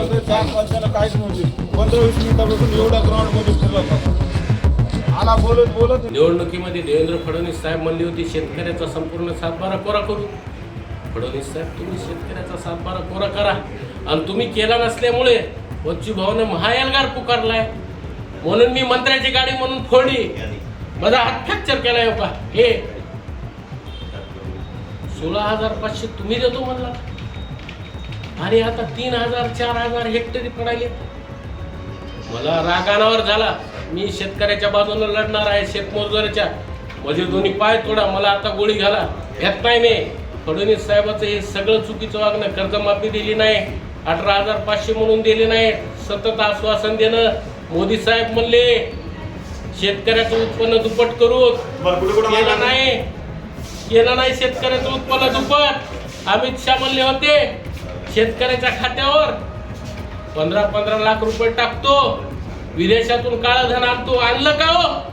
सगळे चार पाच काहीच नव्हते. पंधरा वीस मिनिटापासून एवढ्या ग्राउंडमध्ये फिरला होता आला बोलत बोलत निवडणुकीमध्ये देवेंद्र फडणवीस साहेब म्हणली होती शेतकऱ्याचा संपूर्ण सातबारा कोरा करू. फडणवीस साहेब तुम्ही शेतकऱ्याचा सातबारा कोरा करा. आणि तुम्ही केला नसल्यामुळे बच्चू भाऊने महाएल्गार पुकारलाय. म्हणून मी मंत्र्याची गाडी म्हणून फोडली. माझा हात फ्रॅक्चर केलाय हो का? हे. सोळा हजार पाचशे तुम्ही देतो म्हणला. आणि आता तीन हजार चार हजार हेक्टरी पडायले. मला रागानावर झाला. मी शेतकऱ्याच्या बाजूने लढणार आहे शेतमजुराच्या. माझे दोन्ही पाय तोडा मला आता गोळी घाला. घेत नाही मी. फडणवीस साहेबाचं हे सगळं चुकीचं वागणं कर्जमाफी दिली नाही. अठरा हजार पाचशे म्हणून दिले नाही. सतत आश्वासन देणं. मोदी साहेब म्हणले शेतकऱ्याचं उत्पन्न दुप्पट करू केलं नाही. केलं नाही शेतकऱ्याचं उत्पन्न दुप्पट. अमित शहा म्हणले होते शेतकऱ्याच्या खात्यावर पंधरा पंधरा लाख रुपये टाकतो. विदेशातून काळं धन आणतो. आणलं का हो?